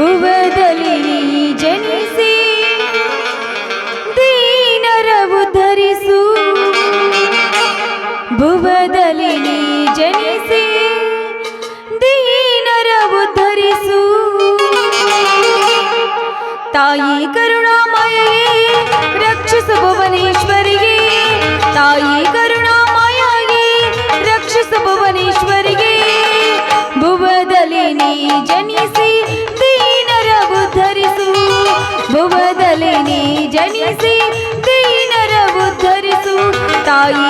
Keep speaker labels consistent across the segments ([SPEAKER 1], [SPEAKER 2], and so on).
[SPEAKER 1] ಭುವದಲ್ಲಿ ಜನಿಸಿ ದೀನರ ಉದ್ಧರಿಸು ಭುವದಲ್ಲಿ ಜನಿಸಿ ದೀನರ ಉದ್ಧರಿಸು ತಾಯಿ ಕರುಣಾಮಯೇ ರಕ್ಷಿಸು ಭುವನೇಶ್ವರಿಗೆ. ತಾಯಿ ಜನಿಸಿ ದೀನರ ಉದ್ಧರಿಸು ತಾಯಿ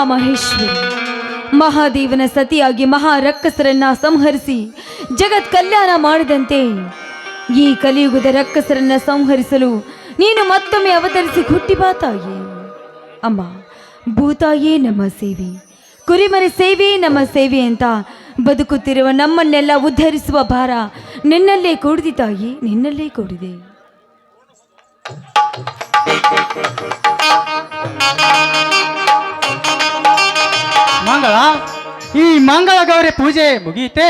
[SPEAKER 1] ಉಮಾ ಮಹೇಶ್ವರಿ ಮಹಾದೇವನ ಸತಿಯಾಗಿ ಮಹಾರಕ್ಕಸರನ್ನ ಸಂಹರಿಸಿ ಜಗತ್ ಕಲ್ಯಾಣ ಮಾಡಿದಂತೆ ಈ ಕಲಿಯುಗದ ರಕ್ಕಸರನ್ನ ಸಂಹರಿಸಲು ನೀನು ಮತ್ತೊಮ್ಮೆ ಅವತರಿಸಿ ಹುಟ್ಟಿ ಬಾ ತಾಯಿ. ಅಮ್ಮ, ಭೂತಾಯೇ ನಮ್ಮ ಸೇವೆ. ಕುರಿಮರಿ ಸೇವೆ, ನಮ್ಮ ಸೇವೆ ಅಂತ ಬದುಕುತ್ತಿರುವ ನಮ್ಮನ್ನೆಲ್ಲ ಉದ್ಧರಿಸುವ ಭಾರ ನಿನ್ನಲ್ಲೇ ಕೂಡಿದೆ ತಾಯಿ, ನಿನ್ನಲ್ಲೇ ಕೂಡಿದೆ.
[SPEAKER 2] ಮಂಗಳ? ಈ ಮಂಗಳ ಗೌರಿ ಪೂಜೆ ಮುಗಿಯಿತೆ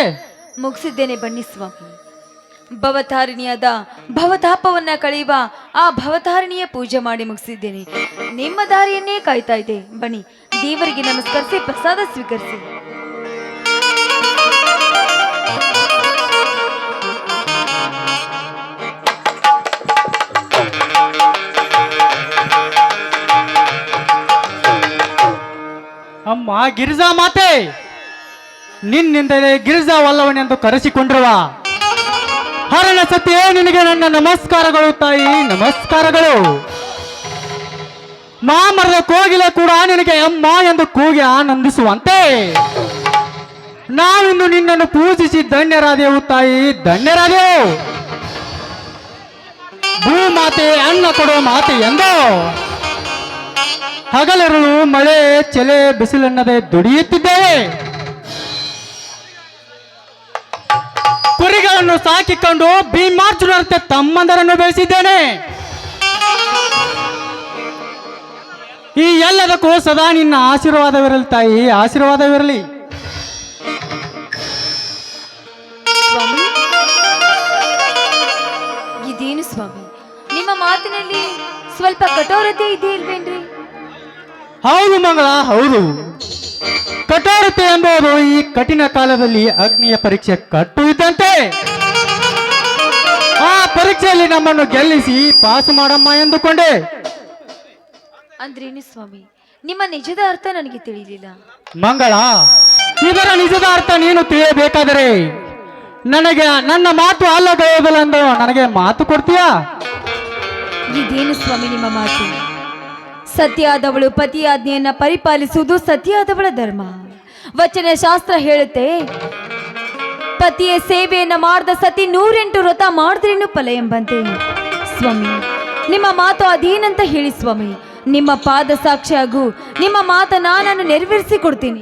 [SPEAKER 1] ಮುಗಿಸಿದ್ದೇನೆ ಬನ್ನಿ ಸ್ವಾಮಿ. ಭವತಾರಿಣಿಯಾದ ಭವತಾಪವನ್ನ ಕಳೆಯುವ ಆ ಭವತಾರಿಣಿಯ ಪೂಜೆ ಮಾಡಿ ಮುಗಿಸಿದ್ದೇನೆ. ನಿಮ್ಮ ದಾರಿಯನ್ನೇ ಕಾಯ್ತಾ ಇದೆ ಬನ್ನಿ, ದೇವರಿಗೆ ನಮಸ್ಕರಿಸಿ ಪ್ರಸಾದ ಸ್ವೀಕರಿಸಿ.
[SPEAKER 2] ಅಮ್ಮ, ಗಿರಿಜಾ ಮಾತೆ, ನಿನ್ನಿಂದಲೇ ಗಿರಿಜಾ ವಲ್ಲವನೆಂದು ಕರೆಸಿಕೊಂಡಿರುವ. ಹರಣ ಸತ್ಯ ನಿನಗೆ ನನ್ನ ನಮಸ್ಕಾರಗಳು ತಾಯಿ, ನಮಸ್ಕಾರಗಳು. ಮಾಮರದ ಕೋಗಿಲೆ ಕೂಡ ನಿನಗೆ ಅಮ್ಮ ಎಂದು ಕೂಗಿ ಆನಂದಿಸುವಂತೆ. ನಾವಿಂದು ನಿನ್ನನ್ನು ಪೂಜಿಸಿ ಧನ್ಯರಾದೆವು ತಾಯಿ, ಧನ್ಯರಾದೆವು. ಭೂಮಾತೆ, ಅನ್ನ ಕೊಡೋ ಮಾತೆ ಎಂದು ಹಗಲಿರುಳು ಮಳೆ ಚೆಲೆ ಬಿಸಿಲೆನ್ನದೆ ದುಡಿಯುತ್ತಿದ್ದೇವೆ. ಕುರಿಗಳನ್ನು ಸಾಕಿಕೊಂಡು ಭೀಮಾರ್ಜುನರಂತೆ ತಮ್ಮಂದರನ್ನು ಬೆಳೆಸಿದ್ದೇನೆ. ಈ ಎಲ್ಲದಕ್ಕೂ ಸದಾ ನಿನ್ನ ಆಶೀರ್ವಾದವಿರಲಿ ತಾಯಿ, ಆಶೀರ್ವಾದವಿರಲಿ.
[SPEAKER 1] ಇದೇನು ಸ್ವಾಮಿ? ನಿಮ್ಮ ಮಾತಿನಲ್ಲಿ ಸ್ವಲ್ಪ ಕಠೋರತೆ ಇದೆ ಇಲ್ವೇನ್ರಿ
[SPEAKER 2] ಹೌದು ಮಂಗಳ ಹೌದು. ಕಠೋರತೆ ಎಂಬುದು ಈ ಕಠಿಣ ಕಾಲದಲ್ಲಿ ಅಗ್ನಿಯ ಪರೀಕ್ಷೆ ಕಟ್ಟು ಇದ್ದಂತೆ ಆ ಪರೀಕ್ಷೆಯಲ್ಲಿ ನಮ್ಮನ್ನು ಗೆಲ್ಲಿಸಿ ಪಾಸ್ ಮಾಡಮ್ಮ ಎಂದುಕೊಂಡೆ.
[SPEAKER 1] ಅಂದ್ರೇನು ಸ್ವಾಮಿ ನಿಮ್ಮ ನಿಜದ ಅರ್ಥ ನನಗೆ ತಿಳಿದಿಲ್ಲ.
[SPEAKER 2] ಮಂಗಳ ಇದರ ನಿಜದ ಅರ್ಥ ನೀನು ತಿಳಿಯಬೇಕಾದರೆ ನನಗೆ ನನ್ನ ಮಾತು ಅಲ್ಲ ಎಂದು ನನಗೆ ಮಾತು ಕೊಡ್ತೀಯಾ?
[SPEAKER 1] ಇದೇನು ಸ್ವಾಮಿ ನಿಮ್ಮ ಮಾತು? ಸತ್ಯಾದವಳು ಪತಿಯಾಜ್ಞೆಯನ್ನ ಪರಿಪಾಲಿಸುವುದು ಸತ್ಯಾದವಳ ಧರ್ಮ. ವಚನ ಶಾಸ್ತ್ರ ಹೇಳುತ್ತೆ, ಪತಿಯ ಸೇವೆಯನ್ನ ಮಾಡಿದ ಸತಿ ನೂರೆಂಟು ವ್ರತ ಮಾಡಿದ್ರೇನು ಫಲ ಎಂಬಂತೆ? ಸ್ವಾಮಿ, ನಿಮ್ಮ ಮಾತು ಅದೇನಂತ ಹೇಳಿ ಸ್ವಾಮಿ. ನಿಮ್ಮ ಪಾದ ಸಾಕ್ಷಿ ಹಾಗೂ ನಿಮ್ಮ ಮಾತನ್ನ ನಾನು ನೆರವೇರಿಸಿ ಕೊಡ್ತೀನಿ.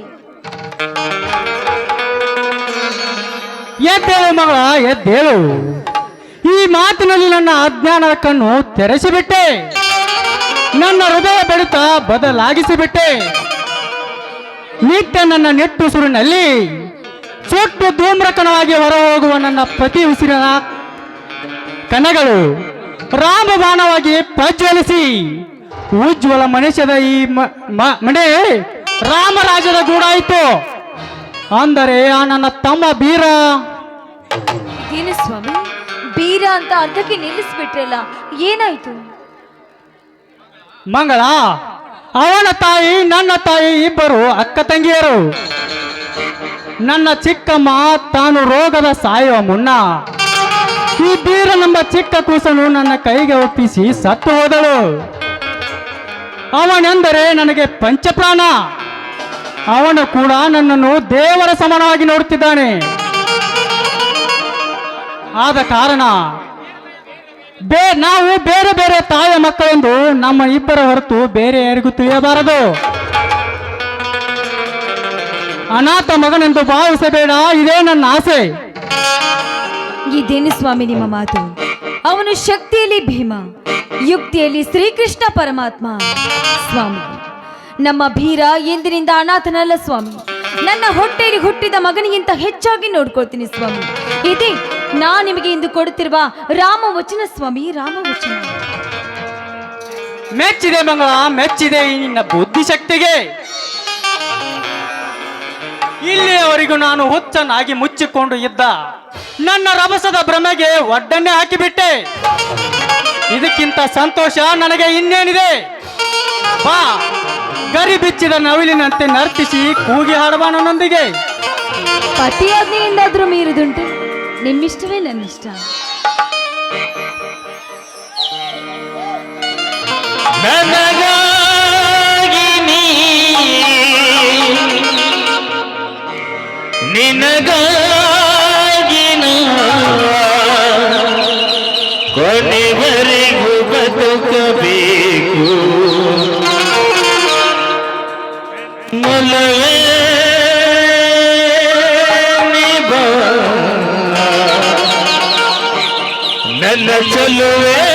[SPEAKER 2] ಎದ್ದೇಳು ಮಗಳ, ಎದ್ದೇಳು. ಈ ಮಾತಿನಲ್ಲಿ ನನ್ನ ಅಜ್ಞಾನದ ಕಣ್ಣು ತೆರೆಸಿಬಿಟ್ಟೆ. ನನ್ನ ಹೃದಯ ಬೆಳೆತ ಬದಲಾಗಿಸಿಬಿಟ್ಟೆ. ನಿತ್ಯ ನನ್ನ ನೆಟ್ಟುಸುರಿನಲ್ಲಿ ಸುಟ್ಟು ಧೂಮ್ರಕಣವಾಗಿ ಹೊರಹೋಗುವ ನನ್ನ ಪ್ರತಿ ಉಸಿರಿನ ಕಣಗಳು ರಾಮಬಾಣವಾಗಿ ಪ್ರಜ್ವಲಿಸಿ ಉಜ್ವಲ ಮನುಷ್ಯದ ಈ ಮನೆ ರಾಮರಾಜದ ಗೂಡಾಯಿತು ಅಂದರೆ ಆ ನನ್ನ ತಮ್ಮ ಬೀರ.
[SPEAKER 1] ಸ್ವಾಮಿ, ಬೀರ ಅಂತ ಅರ್ಧಕ್ಕೆ ನಿಲ್ಲಿಸ್ಬಿಟ್ರಲ್ಲ, ಏನಾಯ್ತು?
[SPEAKER 2] ಮಂಗಳ, ಅವನ ತಾಯಿ, ನನ್ನ ತಾಯಿ ಇಬ್ಬರು ಅಕ್ಕ ತಂಗಿಯರು. ನನ್ನ ಚಿಕ್ಕಮ್ಮ ತಾನು ರೋಗದ ಸಾಯುವ ಮುನ್ನ ಈ ಬೀರ ನಮ್ಮ ಚಿಕ್ಕ ಕೂಸನು ನನ್ನ ಕೈಗೆ ಒಪ್ಪಿಸಿ ಸತ್ತು ಹೋದಳು. ಅವನೆಂದರೆ ನನಗೆ ಪಂಚಪ್ರಾಣ. ಅವನು ಕೂಡ ನನ್ನನ್ನು ದೇವರ ಸಮಾನವಾಗಿ ನೋಡುತ್ತಿದ್ದಾನೆ. ಆದ ಕಾರಣ ಬೇ, ನಾವು ಬೇರೆ ಬೇರೆ ತಾಯಿಯ ಮಕ್ಕಳೆಂದು ನಮ್ಮ ಇಬ್ಬರ ಹೊರತು ಬೇರೆ ಯಾರಿಗೂ ತಿಳಿಯಬಾರದು. ಅನಾಥ ಮಗನೆಂದು ಭಾವಿಸಬೇಡ, ಇದೇ ನನ್ನ ಆಸೆ.
[SPEAKER 1] ಇದೇನು ಸ್ವಾಮಿ ನಿಮ್ಮ ಮಾತು? ಅವನು ಶಕ್ತಿಯಲ್ಲಿ ಭೀಮ, ಯುಕ್ತಿಯಲ್ಲಿ ಶ್ರೀಕೃಷ್ಣ ಪರಮಾತ್ಮ. ಸ್ವಾಮಿ, ನಮ್ಮ ಭೀರ ಎಂದಿನಿಂದ ಅನಾಥನಲ್ಲ ಸ್ವಾಮಿ. ನನ್ನ ಹೊಟ್ಟೆಯಲ್ಲಿ ಹುಟ್ಟಿದ ಮಗನಿಗಿಂತ ಹೆಚ್ಚಾಗಿ ನೋಡ್ಕೊಳ್ತೀನಿ ಸ್ವಾಮಿ. ಇದೇ ನಾ ನಿಮಗೆ ಇಂದು ಕೊಡುತ್ತಿರುವ ರಾಮ ವಚನ ಸ್ವಾಮಿ ರಾಮ ವಚನ
[SPEAKER 2] ಮೆಚ್ಚಿದೆ ಮಂಗಳ ಮೆಚ್ಚಿದೆ ಈ ನಿನ್ನ ಬುದ್ಧಿಶಕ್ತಿಗೆ. ಇಲ್ಲಿಯವರೆಗೂ ನಾನು ಹುಚ್ಚನಾಗಿ ಮುಚ್ಚಿಕೊಂಡು ಇದ್ದ ನನ್ನ ರಭಸದ ಭ್ರಮೆಗೆ ಒಡ್ಡನ್ನೇ ಹಾಕಿಬಿಟ್ಟೆ. ಇದಕ್ಕಿಂತ ಸಂತೋಷ ನನಗೆ ಇನ್ನೇನಿದೆ? ಬಾ ಗರಿ ಬಿಚ್ಚಿದ ನವಿಲಿನಂತೆ ನರ್ತಿಸಿ ಕೂಗಿ ಹಾಡುವ ನನ್ನೊಂದಿಗೆ.
[SPEAKER 1] ಪತಿಯಾಜ್ಞೆಯಿಂದಾದ್ರೂ ಮೀರುದುಂಟು ನಿಮ್ಮಿಷ್ಟವೇ ನನ್ನಿಷ್ಟ.
[SPEAKER 3] ನನಗಾಗಿ ನನ್ನ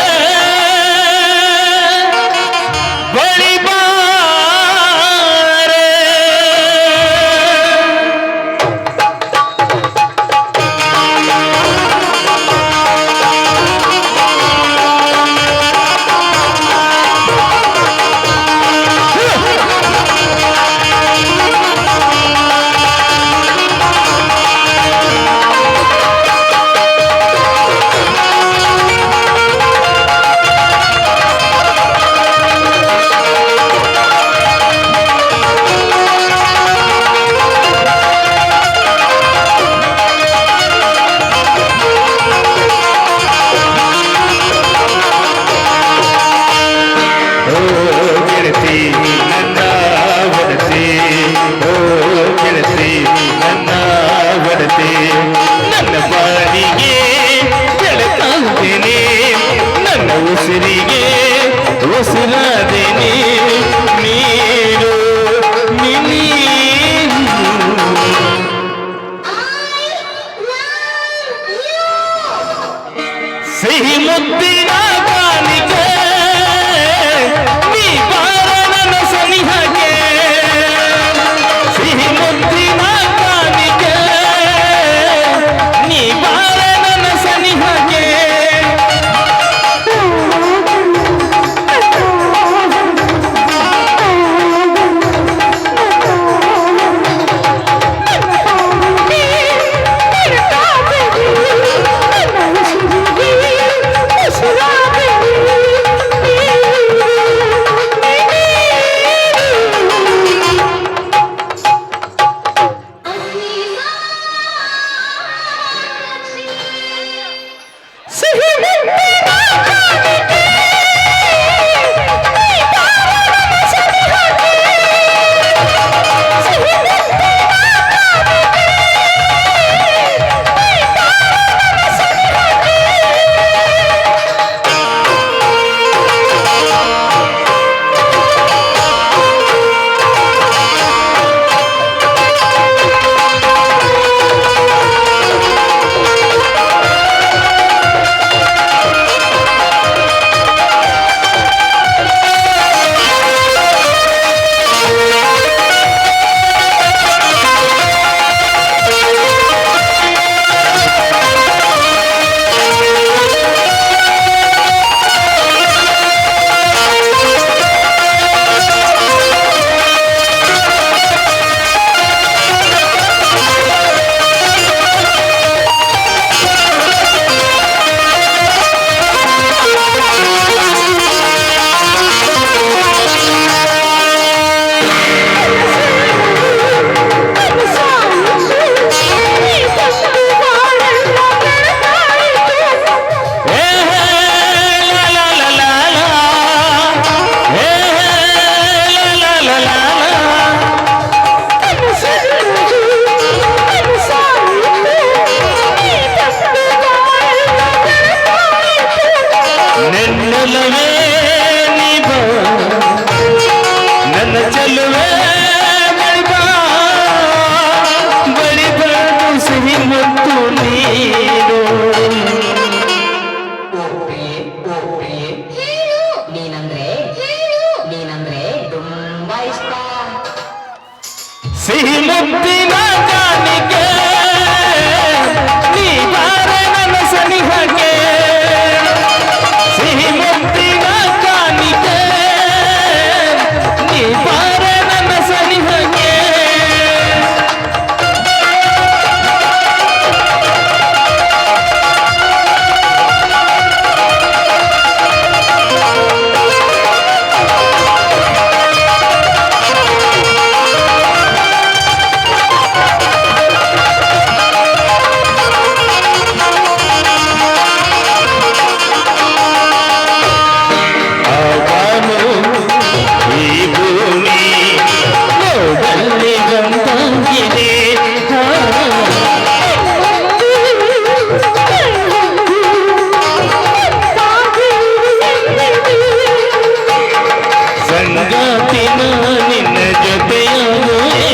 [SPEAKER 4] ಸಂಗಾತಿನ ನಿನ್ನ ಜೊತೆಯಾಗುವೆ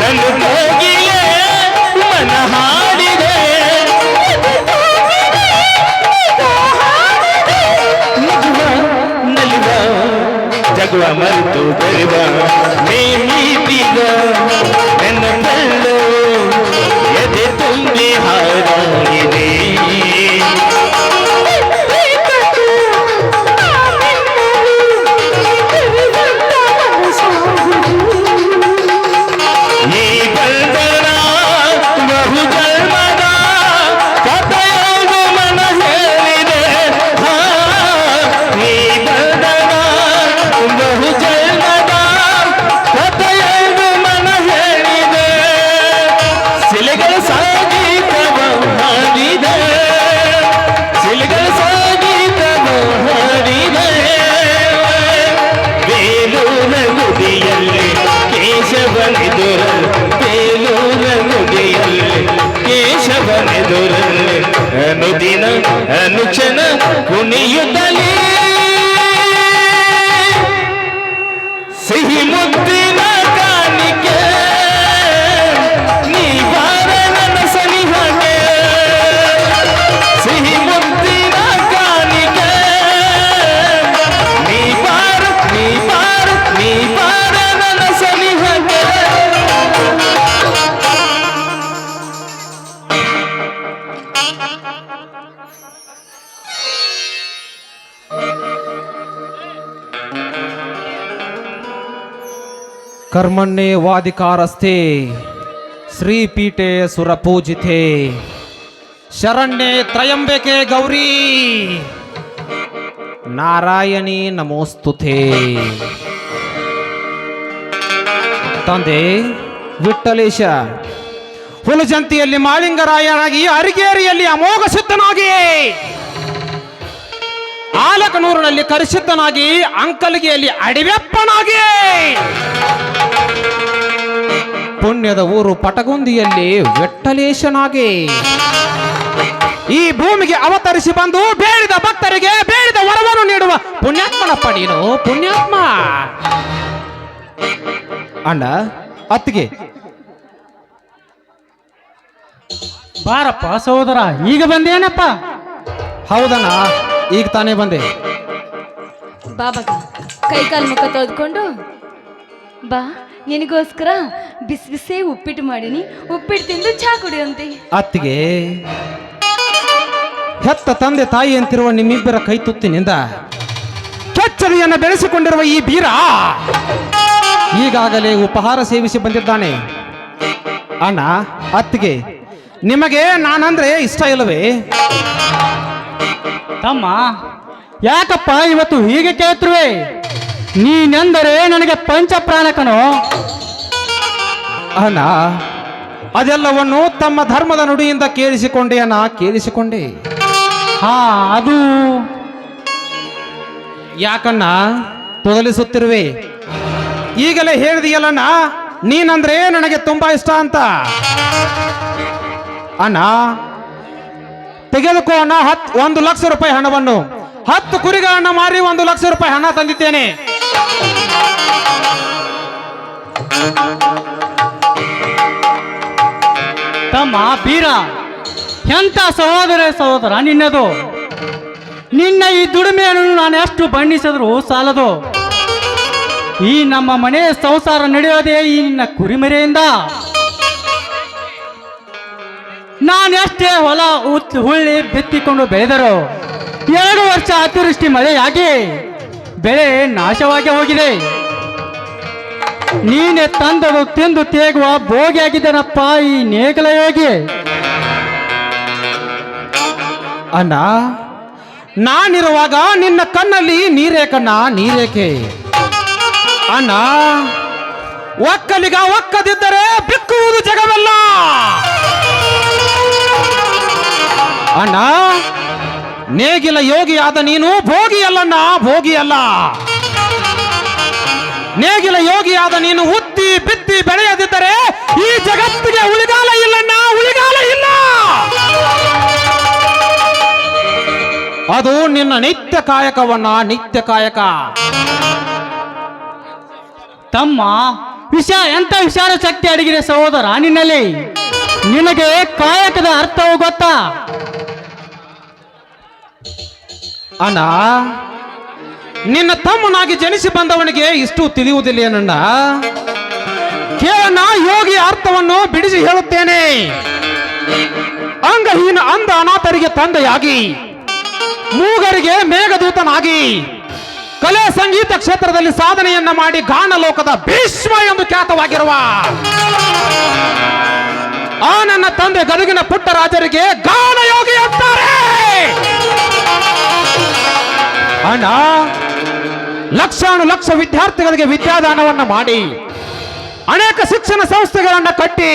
[SPEAKER 4] ತನ್ನ ಕೋಗಿಲೆ ಮನ ಹಾಡಿದೆ
[SPEAKER 3] ಕರ್ಮಣ್ಣೆ ವಾದಿಕಾರಸ್ಥೆ. ಶ್ರೀಪೀಠೆ ಸುರಪೂಜಿತೆ. ಶರಣ್ಯೆ ತ್ರಯಂಬೆಕೆ ಗೌರಿ. ನಾರಾಯಣಿ ನಮೋಸ್ತುತೆ. ತಂದೆ ವಿಠಲೇಶ ಹುಲಜಂತಿಯಲ್ಲಿ ಮಾಳಿಂಗರಾಯನಾಗಿ ಅರಿಗೇರಿಯಲ್ಲಿ ಅಮೋಘ ಸಿದ್ಧನಾಗಿ ಆಲಕನೂರಿನಲ್ಲಿ ಕರಿಸಿದ್ದನಾಗಿ ಅಂಕಲಿಗೆಯಲ್ಲಿ ಅಡಿವೆಪ್ಪನಾಗಿ. ಪುಣ್ಯದ ಊರು ಪಟಗುಂದಿಯಲ್ಲಿ ವೆಟ್ಟಲೇಶನಾಗಿ ಈ ಭೂಮಿಗೆ ಅವತರಿಸಿ ಬಂದು ಬೇಡಿದ ಭಕ್ತರಿಗೆ ಬೇಡಿದ ವರವನ್ನು ನೀಡುವ ಪುಣ್ಯಾತ್ಮನಪ್ಪ ನೀನು, ಪುಣ್ಯಾತ್ಮ. ಅಣ್ಣ, ಅತ್ತಿಗೆ.
[SPEAKER 2] ಬಾರಪ್ಪ ಸಹೋದರ, ಈಗ ಬಂದೇನಪ್ಪ?
[SPEAKER 3] ಹೌದಣ್ಣ. ಈಗ ತಾನೇ ಬಂದೆ.
[SPEAKER 1] ಬಾಬಾ ಕೈ ಕಾಲು ಮುಖ ತೊಳೆದುಕೊಂಡು ಬಾ. ನಿನಗೋಸ್ಕರ ಬಿಸಿ ಬಿಸಿ ಉಪ್ಪಿಟ್ಟು ಮಾಡೀನಿ. ಉಪ್ಪಿಟ್ಟು ತಿಂದು ಚಹಾ ಕುಡಿಯಂತೆ
[SPEAKER 3] ಅತ್ತಿಗೆ ಹೆತ್ತ ತಂದೆ ತಾಯಿ ಅಂತಿರುವ ನಿಮ್ಮಿಬ್ಬರ ಕೈ ತುತ್ತಿನಿಂದ ಕೆಚ್ಚರಿಯನ್ನು ಬೆಳೆಸಿಕೊಂಡಿರುವ ಈ ಬೀರ ಈಗಾಗಲೇ ಉಪಹಾರ ಸೇವಿಸಿ ಬಂದಿದ್ದಾನೆ. ಅಣ್ಣ ಅತ್ತಿಗೆ ನಿಮಗೆ ನಾನಂದ್ರೆ ಇಷ್ಟ ಇಲ್ಲವೇ?
[SPEAKER 2] ತಮ್ಮ ಯಾಕಪ್ಪ ಇವತ್ತು ಹೀಗೆ ಕೇಳ್ತಿರುವೆ? ನೀನೆಂದರೆ ನನಗೆ ಪಂಚ ಪ್ರಾಣಕನು
[SPEAKER 3] ಅಣ್ಣ ಅದೆಲ್ಲವನ್ನು ತಮ್ಮ ಧರ್ಮದ ನುಡಿಯಿಂದ ಕೇಳಿಸಿಕೊಂಡೆ ಅಣ್ಣ ಕೇಳಿಸಿಕೊಂಡೆ.
[SPEAKER 2] ಹಾ ಅದು?
[SPEAKER 3] ಯಾಕಣ್ಣ ತೊದಲಿಸುತ್ತಿರುವೆ? ಈಗಲೇ ಹೇಳಿದೆಯಲ್ಲಣ್ಣ ನೀನಂದ್ರೆ ನನಗೆ ತುಂಬಾ ಇಷ್ಟ ಅಂತ. ಅಣ್ಣ ತೆಗೆದುಕೋ ಹತ್ತು ಹತ್, ಒಂದು ಲಕ್ಷ ರೂಪಾಯಿ ಹಣವನ್ನು. ಹತ್ತು ಕುರಿಗಳನ್ನ ಮಾರಿ ಒಂದು ಲಕ್ಷ ರೂಪಾಯಿ ಹಣ ತಂದಿದ್ದೇನೆ.
[SPEAKER 2] ತಮ್ಮ ಬೀರ ಎಂತ ಸಹೋದರ ಸಹೋದರ, ನಿನ್ನದು? ನಿನ್ನ ಈ ದುಡಿಮೆಯನ್ನು ನಾನು ಎಷ್ಟು ಬಣ್ಣಿಸಿದ್ರು ಸಾಲದು? ಈ ನಮ್ಮ ಮನೆ ಸಂಸಾರ ನಡೆಯೋದೇ ಈ ನಿನ್ನ ಕುರಿಮರೆಯಿಂದ? ನಾನೆಷ್ಟೇ ಹೊಲ ಉತ್ ಹುಳ್ಳಿ ಬಿತ್ತಿಕೊಂಡು ಬೆಳೆದರು ಎರಡು ವರ್ಷ ಅತಿವೃಷ್ಟಿ ಮಳೆಯಾಗಿ ಬೆಳೆ ನಾಶವಾಗಿ ಹೋಗಿದೆ. ನೀನೆ ತಂದದು ತಿಂದು ತೇಗುವ ಭೋಗಿ ಆಗಿದ್ದೇನಪ್ಪ ಈ ನೇಗಲ ಯೋಗಿ
[SPEAKER 3] ಅಣ್ಣ, ನಾನಿರುವಾಗ ನಿನ್ನ ಕಣ್ಣಲ್ಲಿ ನೀರೇಕಣ್ಣ ನೀರೇಕೆ? ಅಣ್ಣ, ಒಕ್ಕಲಿಗ ಒಕ್ಕದಿದ್ದರೆ ಬಿಕ್ಕುವುದು ಜಗವಲ್ಲ. ಅಣ್ಣ, ನೇಗಿಲ ಯೋಗಿಯಾದ ನೀನು ಭೋಗಿಯಲ್ಲಣ್ಣ, ಭೋಗಿಯಲ್ಲ. ನೇಗಿಲ ಯೋಗಿಯಾದ ನೀನು ಹುತ್ತಿ ಬಿತ್ತಿ ಬೆಳೆಯದಿದ್ದರೆ ಈ ಜಗತ್ತಿಗೆ ಉಳಿಗಾಲ ಇಲ್ಲಣ್ಣ, ಉಳಿಗಾಲ ಇಲ್ಲ. ಅದು ನಿನ್ನ ನಿತ್ಯ ಕಾಯಕವನ್ನ ನಿತ್ಯ ಕಾಯಕ.
[SPEAKER 2] ತಮ್ಮ ವಿಷ ಎಂತ ವಿಚಾರ ಶಕ್ತಿ ಅಡಗಿದೆ ಸಹೋದರ, ನಿನ್ನಲ್ಲಿ? ನಿನಗೆ ಕಾಯಕದ ಅರ್ಥವು ಗೊತ್ತಾ?
[SPEAKER 3] ಅಣ್ಣ, ನಿನ್ನ ತಮ್ಮನಾಗಿ ಜನಿಸಿ ಬಂದವನಿಗೆ ಇಷ್ಟು ತಿಳಿಯುವುದಿಲ್ಲ ಏನಣ್ಣ? ಕೇಳಣ್ಣ, ಯೋಗಿ ಅರ್ಥವನ್ನು ಬಿಡಿಸಿ ಹೇಳುತ್ತೇನೆ. ಅಂಗಹೀನ ಅಂಧ ಅನಾಥರಿಗೆ ತಂದೆಯಾಗಿ, ಮೂಗರಿಗೆ ಮೇಘದೂತನಾಗಿ, ಕಲೆ ಸಂಗೀತ ಕ್ಷೇತ್ರದಲ್ಲಿ ಸಾಧನೆಯನ್ನ ಮಾಡಿ ಗಾನ ಲೋಕದ ಭೀಷ್ಮ ಎಂದು ಖ್ಯಾತವಾಗಿರುವ ಆ ನನ್ನ ತಂದೆ ಗದಗಿನ ಪುಟ್ಟ ರಾಜರಿಗೆ ಗಾನ ಯೋಗಿ ಅಂತಾರೆ. ಅಣ್ಣ, ಲಕ್ಷಾನು ಲಕ್ಷ ವಿದ್ಯಾರ್ಥಿಗಳಿಗೆ ವಿದ್ಯಾದಾನವನ್ನು ಮಾಡಿ, ಅನೇಕ ಶಿಕ್ಷಣ ಸಂಸ್ಥೆಗಳನ್ನು ಕಟ್ಟಿ,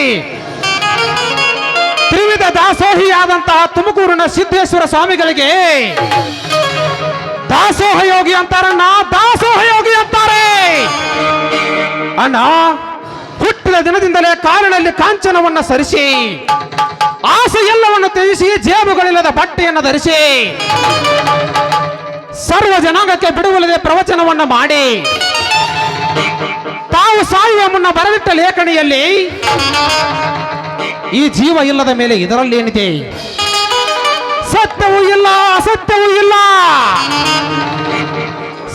[SPEAKER 3] ತ್ರಿವಿಧ ದಾಸೋಹಿಯಾದಂತಹ ತುಮಕೂರಿನ ಸಿದ್ದೇಶ್ವರ ಸ್ವಾಮಿಗಳಿಗೆ ದಾಸೋಹ ಯೋಗಿ ಅಂತಾರಣ್ಣ ದಾಸೋಹ ಯೋಗಿ ಅಂತಾರೆ. ಅಣ್ಣ, ಹುಟ್ಟಿದ ದಿನದಿಂದಲೇ ಕಾಲಿನಲ್ಲಿ ಕಾಂಚನವನ್ನ ಸರಿಸಿ ಆಸೆ ಎಲ್ಲವನ್ನು ತ್ಯಜಿಸಿ ಜೇಬುಗಳಿಲ್ಲದ ಬಟ್ಟೆಯನ್ನು ಧರಿಸಿ ಸರ್ವ ಜನಾಂಗಕ್ಕೆ ಬಿಡುವಲ್ಲದೆ ಪ್ರವಚನವನ್ನ ಮಾಡಿ. ತಾವು ಸಾಯುವ ಮುನ್ನ ಬರೆದಿಟ್ಟ ಲೇಖಣಿಯಲ್ಲಿ ಈ ಜೀವ ಇಲ್ಲದ ಮೇಲೆ ಇದರಲ್ಲಿ ಏನಿದೆ? ಸತ್ಯವೂ ಇಲ್ಲ, ಅಸತ್ಯವೂ ಇಲ್ಲ.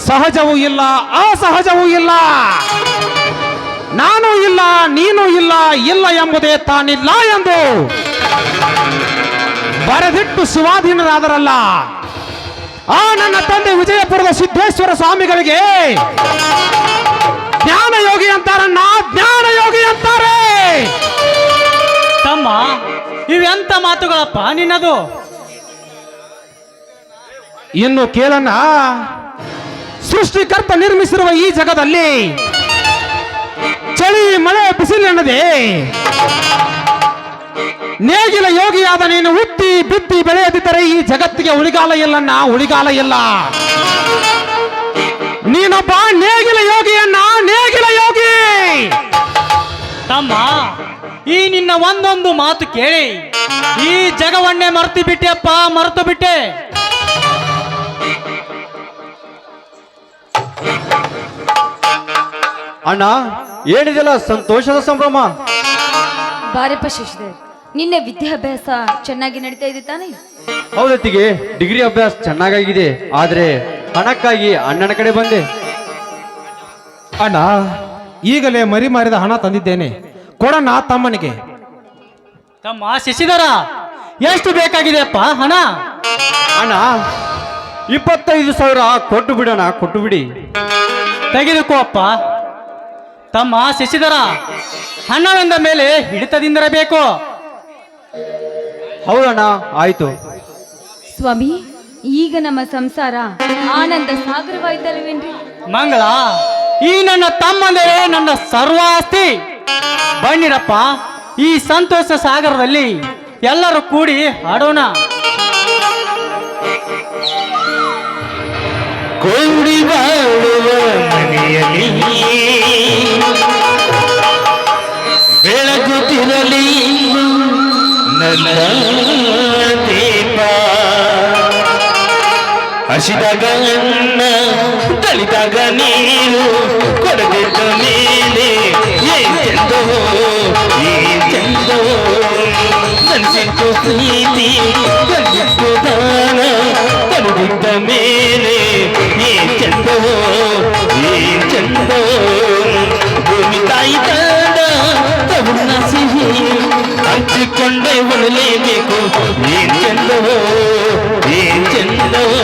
[SPEAKER 3] ಸಹಜವೂ ಇಲ್ಲ, ಅಸಹಜವೂ ಇಲ್ಲ. ನಾನು ಇಲ್ಲ, ನೀನು ಇಲ್ಲ ಇಲ್ಲ ಎಂಬುದೇ ತಾನಿಲ್ಲ ಎಂದು ಬರೆದಿಟ್ಟು ಸ್ವಾಧೀನರಾದರಲ್ಲ. ಆ ನನ್ನ ತಂದೆ ವಿಜಯಪುರದ ಸಿದ್ದೇಶ್ವರ ಸ್ವಾಮಿಗಳಿಗೆ ಜ್ಞಾನ ಯೋಗಿ ಅಂತಾರಣ್ಣ ಜ್ಞಾನ ಯೋಗಿ ಅಂತಾರೆ.
[SPEAKER 2] ತಮ್ಮ ಇವೆಂತ ಮಾತುಗಳಪ್ಪ ನಿನ್ನದು?
[SPEAKER 3] ಇನ್ನು ಕೇಳಣ್ಣ ಸೃಷ್ಟಿಕರ್ತ ನಿರ್ಮಿಸಿರುವ ಈ ಜಗದಲ್ಲಿ ಚಳಿ ಮಳೆ ಬಿಸಿಲೆನ್ನದೆ ನೇಗಿಲ ಯೋಗಿಯಾದ ನೀನು ಹುಟ್ಟಿ ಬಿದ್ದಿ ಬೆಳೆಯದಿದ್ದರೆ ಈ ಜಗತ್ತಿಗೆ ಉಳಿಗಾಲ ಇಲ್ಲಣ್ಣ ಉಳಿಗಾಲ ಇಲ್ಲ. ನೀನೊಬ್ಬ ನೇಗಿಲ ಯೋಗಿಯನ್ನ ನೇಗಿಲ ಯೋಗಿ.
[SPEAKER 2] ತಮ್ಮ ಈ ನಿನ್ನ ಒಂದೊಂದು ಮಾತು ಕೇಳಿ. ಈ ಜಗವನ್ನೇ ಮರ್ತು ಬಿಟ್ಟೆಪ್ಪ ಮರೆತು ಬಿಟ್ಟೆ.
[SPEAKER 5] ಅಣ್ಣ ಏನಿದೆಲ್ಲ ಸಂತೋಷದ ಸಂಭ್ರಮ?
[SPEAKER 1] ಬಾರಪ್ಪ ಶಶಿಧರ್ ನಿನ್ನೆ ವಿದ್ಯಾಭ್ಯಾಸ ಚೆನ್ನಾಗಿ ನಡೀತಾ ಇದೆ ತಾನೇ?
[SPEAKER 5] ಹೌದತ್ತಿಗೆ ಡಿಗ್ರಿ ಅಭ್ಯಾಸ ಚೆನ್ನಾಗಾಗಿದೆ. ಆದ್ರೆ ಹಣಕ್ಕಾಗಿ ಅಣ್ಣನ ಕಡೆ ಬಂದೆ.
[SPEAKER 3] ಅಣ್ಣ ಈಗಲೇ ಮರಿ ಮಾರಿದ ಹಣ ತಂದಿದ್ದೇನೆ. ಕೊಡಣ್ಣ ತಮ್ಮನಿಗೆ.
[SPEAKER 2] ತಮ್ಮ ಶಶಿಧರ ಎಷ್ಟು ಬೇಕಾಗಿದೆಯಪ್ಪ ಹಣ?
[SPEAKER 5] ಅಣ್ಣ ಇಪ್ಪತ್ತೈದು ಸಾವಿರ ಕೊಟ್ಟು ಬಿಡೋಣ ಕೊಟ್ಟು ಬಿಡಿ.
[SPEAKER 2] ತೆಗೆದುಕೋ ಅಪ್ಪ. ತಮ್ಮ ಶಶಿಧರ ಹಣವೆಂದ ಮೇಲೆ ಹಿಡಿತದಿಂದಿರಬೇಕು.
[SPEAKER 5] ಹೌದಣ್ಣ ಆಯ್ತು.
[SPEAKER 1] ಸ್ವಾಮಿ ಈಗ ನಮ್ಮ ಸಂಸಾರ ಆನಂದ ಸಾಗರವಾಯ್ತಲ್ವೇನ್ರಿ
[SPEAKER 2] ಮಂಗಳ ಈ ನನ್ನ ತಮ್ಮಂದರೆ ನನ್ನ ಸರ್ವಾಸ್ತಿ. ಬನ್ನಿರಪ್ಪ ಈ ಸಂತೋಷ ಸಾಗರದಲ್ಲಿ ಎಲ್ಲರೂ ಕೂಡಿ ಹಾಡೋಣ.
[SPEAKER 4] ಕೂಡಿ ಬಾಳುವ ಮನೆಯಲ್ಲಿ ಬೆಳಗುತ್ತಿರಲಿ ನನ್ನ ದೀಪ ಹಸಿದಾಗ ಅನ್ನ ತಳಿದಾಗ ನೀರು ಕೊಡದಿದ್ದ ಮೇಲೆ ಏನ್ ಚೆಂದೋ ಏನ್ ಚೆಂದೋ ನನ್ಸಿಟ್ಟು ಪ್ರೀತಿ ಗಂಜಿಟ್ಟು ದಾನ ತಲುದಿದ್ದ ಹಂಚಿಕೊಂಡೆ ಒಳಲೇ ಬೇಕು ಏನ್ ಚೆಂದವೋ ಏನ್ ಚೆಂದವೋ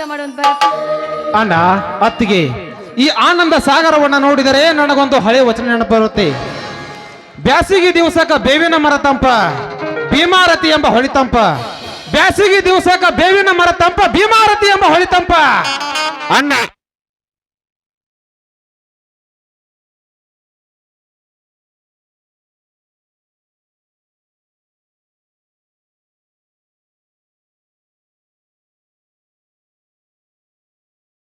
[SPEAKER 1] ಅಂತ
[SPEAKER 3] ಅಣ್ಣ ಅತ್ತಿಗೆ ಈ ಆನಂದ ಸಾಗರವನ್ನ ನೋಡಿದರೆ ನನಗೊಂದು ಹಳೆ ವಚನ ನೆನಪು ಬರುತ್ತೆ. ಬ್ಯಾಸಿಗೆ ದಿವಸಕ್ಕ ಬೇವಿನ ಮರ ತಂಪ ಭೀಮಾರತಿ ಎಂಬ ಹೊಳಿ ತಂಪ. ಬ್ಯಾಸಿಗೆ ದಿವಸಕ್ಕ ಬೇವಿನ ಮರ ತಂಪ ಭೀಮಾರತಿ ಎಂಬ ಹೊಳಿ ತಂಪ. ಅಣ್ಣ